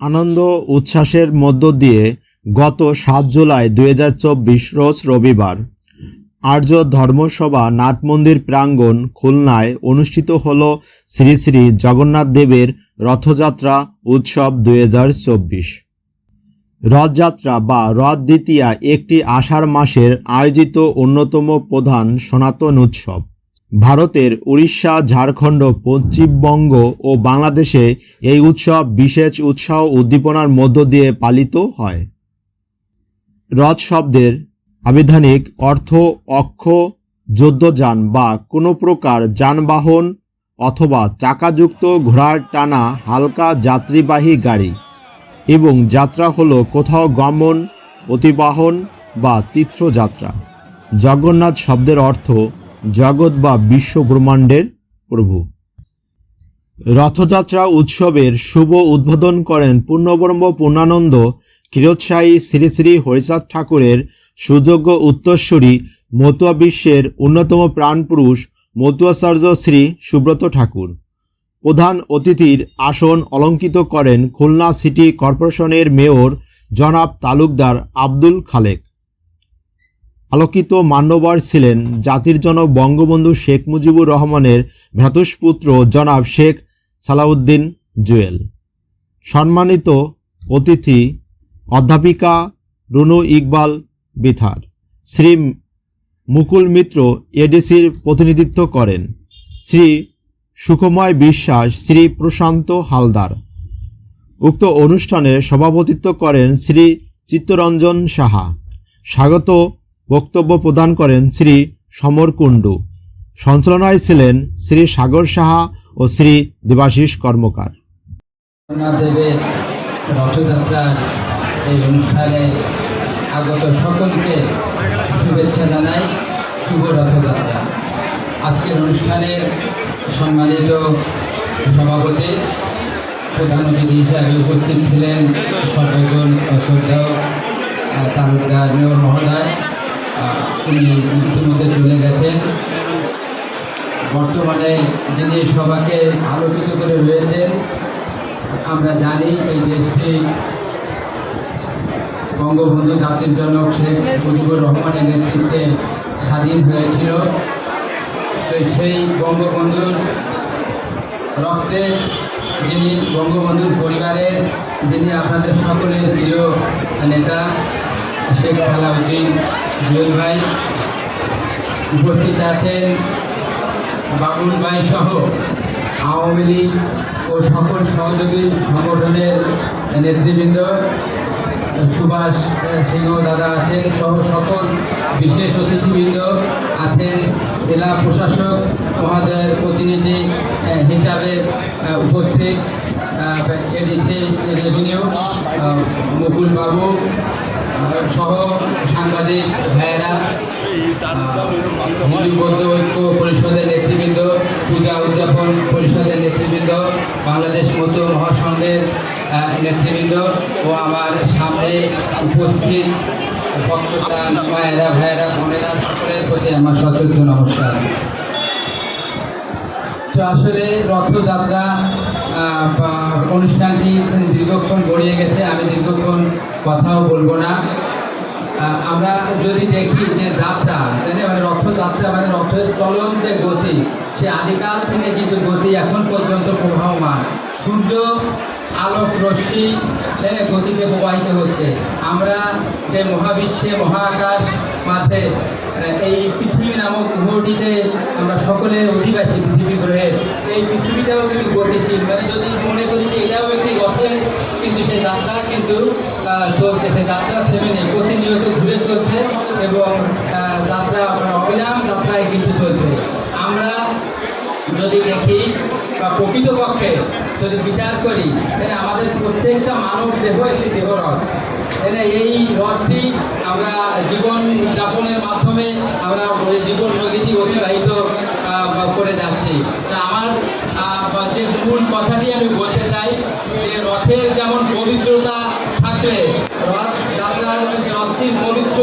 আনন্দ উচ্ছ্বাসের মধ্য দিয়ে গত সাত জুলাই দু হাজার চব্বিশ রোজ রবিবার আর্য ধর্মসভা নাটমন্দির প্রাঙ্গণ খুলনায় অনুষ্ঠিত হল শ্রী শ্রী জগন্নাথ দেবের রথযাত্রা উৎসব দু হাজার চব্বিশ। রথযাত্রা বা রথ দ্বিতীয়া একটি আষাঢ় মাসের আয়োজিত অন্যতম প্রধান সনাতন উৎসব। ভারতের উড়িষ্যা, ঝাড়খণ্ড, পশ্চিমবঙ্গ ও বাংলাদেশে এই উৎসব বিশেষ উৎসাহ উদ্দীপনার মধ্য দিয়ে পালিত হয়। রথ শব্দের আবিধানিক অর্থ অক্ষ, যুদ্ধযান বা কোনো প্রকার যানবাহন অথবা চাকাযুক্ত ঘোড়ার টানা হালকা যাত্রীবাহী গাড়ি এবং যাত্রা হলো কোথাও গমন, অতিবাহন বা তীর্থযাত্রা। জগন্নাথ শব্দের অর্থ জগৎ বা বিশ্ব ব্রহ্মাণ্ডের প্রভু। রথযাত্রা উৎসবের শুভ উদ্বোধন করেন পূর্ণব্রহ্ম পূর্ণানন্দ ক্ষীরোৎসাহী শ্রী শ্রী হরিচাঁদ ঠাকুরের সুযোগ্য উত্তরস্বরী মতুয়া বিশ্বের অন্যতম প্রাণপুরুষ মতুয়াচার্য শ্রী সুব্রত ঠাকুর। প্রধান অতিথির আসন অলঙ্কিত করেন খুলনা সিটি কর্পোরেশনের মেয়র জনাব তালুকদার আব্দুল খালেক। আলোকিত মান্যবর ছিলেন জাতির জনক বঙ্গবন্ধু শেখ মুজিবুর রহমানের ভ্রাতুষ্পুত্র জনাব শেখ সালাউদ্দিন জুয়েল। সম্মানিত অতিথি অধ্যাপিকা রুনু ইকবাল বিথার। শ্রী মুকুল মিত্র এডিসির প্রতিনিধিত্ব করেন। শ্রী সুখময় বিশ্বাস, শ্রী প্রশান্ত হালদার। উক্ত অনুষ্ঠানে সভাপতিত্ব করেন শ্রী চিত্তরঞ্জন সাহা। স্বাগত বক্তব্য প্রদান করেন শ্রী সমর কুণ্ডু। সঞ্চালনায় ছিলেন শ্রী সাগর সাহা ও শ্রী দেবাশিস কর্মকার। রথযাত্রার এই অনুষ্ঠানে আগত সকলকে শুভেচ্ছা জানাই শুভ রথযাত্রা। আজকের অনুষ্ঠানের সম্মানিত সভাপতি, প্রধান অতিথি হিসাবে উপস্থিত ছিলেন সর্বজন তালুকদার মেয়র মহোদয় ইতিমধ্যে চলে গেছেন। বর্তমানে যিনি সবাকে আলোকিত করে রয়েছেন, আমরা জানি এই দেশটি বঙ্গবন্ধু জাতির জনক শেখ মুজিবুর রহমানের নেতৃত্বে স্বাধীন হয়েছিল। তো সেই বঙ্গবন্ধুর রক্তে যিনি বঙ্গবন্ধুর পরিবারের, যিনি আপনাদের সকলের প্রিয় নেতা শেখ সালাউদ্দিন জুয়েল ভাই উপস্থিত আছেন বাবুল ভাই সহ আওয়ামী লীগ ও সকল সহযোগী সংগঠনের নেতৃবৃন্দ সুভাষ সিংহ দাদা আছেন সহ সকল বিশেষ অতিথিবৃন্দ আছেন জেলা প্রশাসক মহোদয়ের প্রতিনিধি হিসাবে উপস্থিত এডিসি রেভিনিউ মুকুল সহ সাংবাদিক ভাইয়েরা হিন্দু বৌদ্ধ ঐক্য পরিষদের নেতৃবৃন্দ, পূজা উদযাপন পরিষদের নেতৃবৃন্দ, বাংলাদেশ মতো মহাসংঘের নেতৃবৃন্দ ও আমার সামনে উপস্থিত নমস্কার। তো আসলে রথযাত্রা অনুষ্ঠানটি দীর্ঘক্ষণ গড়িয়ে গেছে, আমি দীর্ঘক্ষণ কথাও বলব না। আমরা যদি দেখি যে যাত্রা, তাই মানে রথযাত্রা মানে রথের চলন যে গতি, সে আদিকাল থেকে কিন্তু গতি এখন পর্যন্ত প্রবাহমান সূর্য, আলোক, রশ্মি গতিতে প্রবাহিত হচ্ছে। আমরা যে মহাবিশ্বে, মহাকাশ মাঝে এই পৃথিবী নামক গ্রহটিতে আমরা সকলে অধিবাসী পৃথিবী গ্রহের। এই পৃথিবীটাও কিন্তু গতিশীল। মানে যদি মনে করি যে এটাও একটি রথের কিন্তু সেই যাত্রা কিন্তু চলছে। সেই যাত্রা থেমে নেই। প্রতিনিয়ত ঘুরে চলছে এবং যাত্রা, অবিরাম যাত্রায় কিন্তু চলছে। আমরা যদি দেখি, বা প্রকৃতপক্ষে যদি বিচার করি, তাহলে আমাদের প্রত্যেকটা মানব দেহ একটি দেহ রথ। তাহলে এই রথটি আমরা জীবন যাপনের মাধ্যমে আমরা ওই জীবন নদীটি অতিবাহিত করে যাচ্ছি। তা আমার যে মূল কথাটি আমি বলতে চাই, যে রথের যেমন পবিত্রতা থাকলে রথ যাত্রার রথটির পবিত্র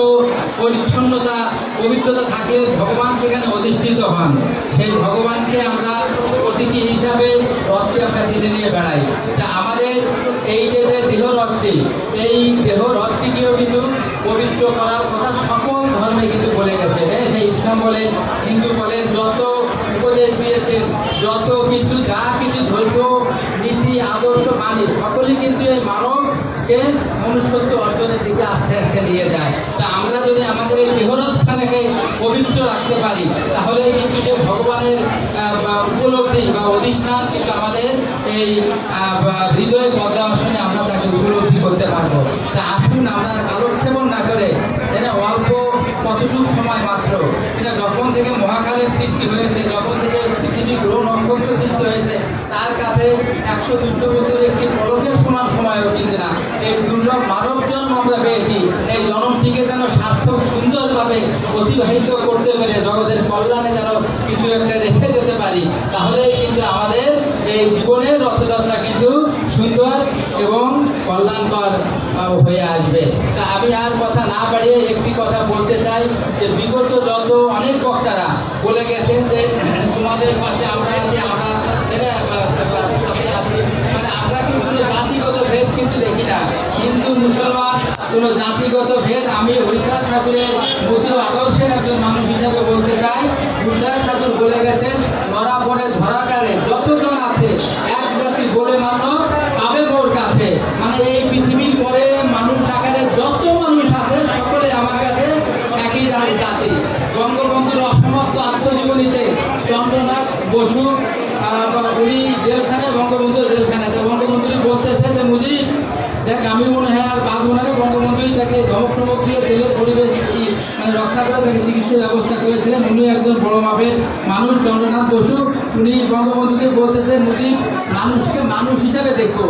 পরিচ্ছন্নতা, পবিত্রতা থাকলে ভগবান সেখানে অধিষ্ঠিত হন। সেই ভগবানকে আমরা অতিথি হিসাবে রথকে আমরা টেনে নিয়ে বেড়াই। তা আমাদের এই যে যে রথটি, এই দেহ রথটিকেও কিন্তু পবিত্র করার কথা সকল ধর্মে কিন্তু বলে গেছে হ্যাঁ সেই ইসলাম বলেন, হিন্দু বলেন, যত উপদেশ দিয়েছেন, যত কিছু, যা কিছু ধর্মীয় নীতি, আদর্শ মানি, সকলেই কিন্তু এই মানবকে মনুষ্যত্ব অর্জনের দিকে আস্তে আস্তে নিয়ে যায়। তা আমরা যদি আমাদের এই দেহরথখানাকে পবিত্র রাখতে পারি তাহলে কিন্তু সে ভগবানের উপলব্ধি বা অধিষ্ঠান কিন্তু আমাদের এই হৃদয় পদ্মাসনে আমরা তাকে উপলব্ধি করতে পারব তা আসুন আমরা কালক্ষেপণ না করে এটা অল্প কতটুকু সময় মাত্র এটা যখন থেকে মহাকালের সৃষ্টি হয়েছে যখন থেকে পৃথিবী গ্রহ নক্ষত্র সৃষ্টি হয়েছে একশো, দুশো বছরের একটি পলকের সমান সময়ও কিন্তু না। এই দুর্লভ মানব জন্ম আমরা পেয়েছি। এই জন্মটিকে যেন সার্থক, সুন্দরভাবে অতিবাহিত করতে পেরে জগতের কল্যাণে যেন কিছু একটা রেখে যেতে পারি, তাহলেই কিন্তু আমাদের এই জীবনের রথযাত্রা কিন্তু সুন্দর এবং কল্যাণকর হয়ে আসবে। তা আমি আর কথা না বাড়িয়ে একটি কথা বলতে চাই যে, বিগত যত অনেক বক্তারা বলে গেছেন যে, তোমাদের পাশে আমরা আছি, আমরা এরা, আহ, আহ, সাথে আছি মানে আমরা কিন্তু কোনো জাতিগত ভেদ কিন্তু দেখি না হিন্দু মুসলমান কোনো জাতিগত ভেদ আমি হরিচাঁদ ঠাকুরের মতো আদর্শের একজন মানুষ হিসাবে বলতে চাই। হরিচাঁদ ঠাকুর বলে গেছেন ধরা পড়ে ধরাকারে যতজন আছে এক জাতি বলে মান্য পাবে মোর কাছে মানে এই পৃথিবীর পরে মানুষ আকারে যত মানুষ আছে সকলে আমার কাছে একই জাতি জাতি বঙ্গবন্ধুর অসমাপ্ত আত্মজীবনীতে চন্দ্রনাথ বসু আহ, বা উনি জেলখানে বঙ্গবন্ধু জেলখানে তো বঙ্গবন্ধু বলতেছে যে মুজিব দেখ আমি মনে হয় আর বাঁচবো না রে বঙ্গবন্ধুই তাকে ধমক টমক দিয়ে জেলের পরিবেশ ই- মানে রক্ষা করে তাকে চিকিৎসার ব্যবস্থা করেছিলেন। উনি একজন বড় মাপের মানুষ, চন্দ্রনাথ বসু। উনি বঙ্গবন্ধুকে বলতেছে মুজিব মানুষকে মানুষ হিসাবে দেখো।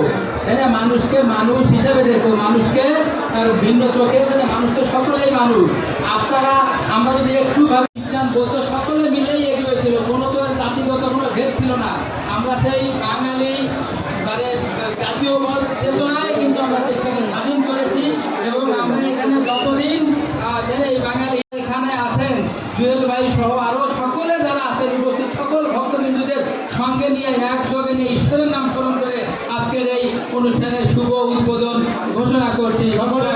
না? মানুষকে মানুষ হিসাবে দেখো। মানুষকে ভিন্ন চোখে মানে মানুষকে সকলেই মানুষ। আপনারা, আমরা যদি একটু ভাবে, খ্রিস্টান বলতো সকলে মিলেই এগিয়েছিল কোনো তো জাতিগত কোনো ভেদ ছিল না। আমরা সেই বাঙালি মানে জাতীয় মত চেতনায় কিন্তু আমরা দেশটাকে স্বাধীন করেছি এবং আমরা এখানে যতদিন এই বাঙালি জুয়েল ভাই সহ আরও সকলে যারা আছেন, উপস্থিত সকল ভক্তবিন্দুদের সঙ্গে নিয়ে, একযোগে নিয়ে ঈশ্বরের নাম স্মরণ করে আজকের এই অনুষ্ঠানের শুভ উদ্বোধন ঘোষণা করছি। সকলে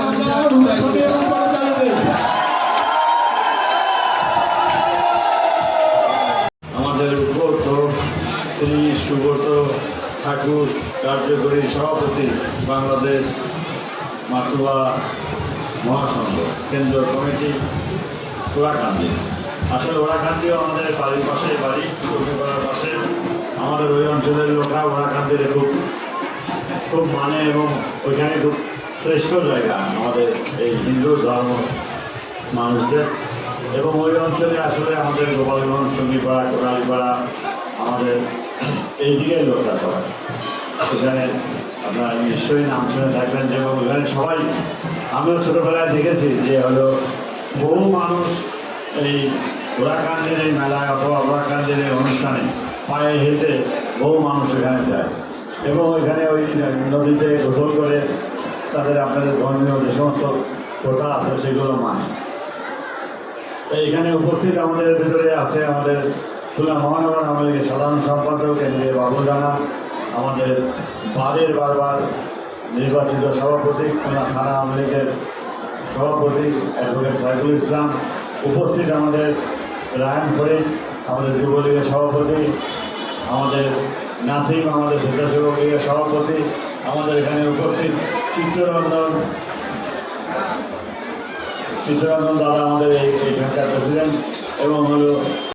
আমাদের উপরত শ্রী সুব্রত ঠাকুর কার্যকরী সভাপতি বাংলাদেশ মাতুয়া মহাসংঘ কেন্দ্র কমিটি ওরাকান্দি আসলে ওরাকান্দিও আমাদের বাড়ির পাশে, বাড়ি করার পাশে। আমাদের ওই অঞ্চলের লোকরা ওরাকান্দির খুব খুব মানে এবং ওইখানে খুব শ্রেষ্ঠ জায়গা আমাদের এই হিন্দু ধর্ম মানুষদের। এবং ওই অঞ্চলে আসলে আমাদের গোপালগঞ্জ, টঙ্গিপাড়া, কোটালিপাড়া, আমাদের এই দিকে লোকরা সবাই। সেখানে আপনারা নিশ্চয়ই নাম শুনে থাকবেন যে ওখানে সবাই, আমিও ছোটোবেলায় দেখেছি যে হলো বহু মানুষ এই ওরাকান্দের এই মেলায় অথবা ওরাকান্দের এই অনুষ্ঠানে পায়ে হেঁটে বহু মানুষ এখানে যায়। এবং ওইখানে ওই নদীতে গোসল করে তাদের আপনাদের ধর্মীয় যে সমস্ত প্রথা আছে সেগুলো মানে। এইখানে উপস্থিত আমাদের ভিতরে আছে আমাদের খুলনা মহানগর আওয়ামী সাধারণ সম্পাদক কেন্দ্রীয় বাবুল রানা, আমাদের বারের বারবার নির্বাচিত সভাপতি খুলনা থানা আওয়ামী লীগের সভাপতি অ্যাডভোকেট সাইফুল ইসলাম, উপস্থিত আমাদের রায়ন ফরিদ, আমাদের যুবলীগের সভাপতি, আমাদের নাসিম, আমাদের স্বেচ্ছাসেবক লীগের সভাপতি, আমাদের এখানে উপস্থিত চিত্তরঞ্জন। চিত্তরঞ্জন দাদা আমাদের এই এখানকার প্রেসিডেন্ট এবং হলো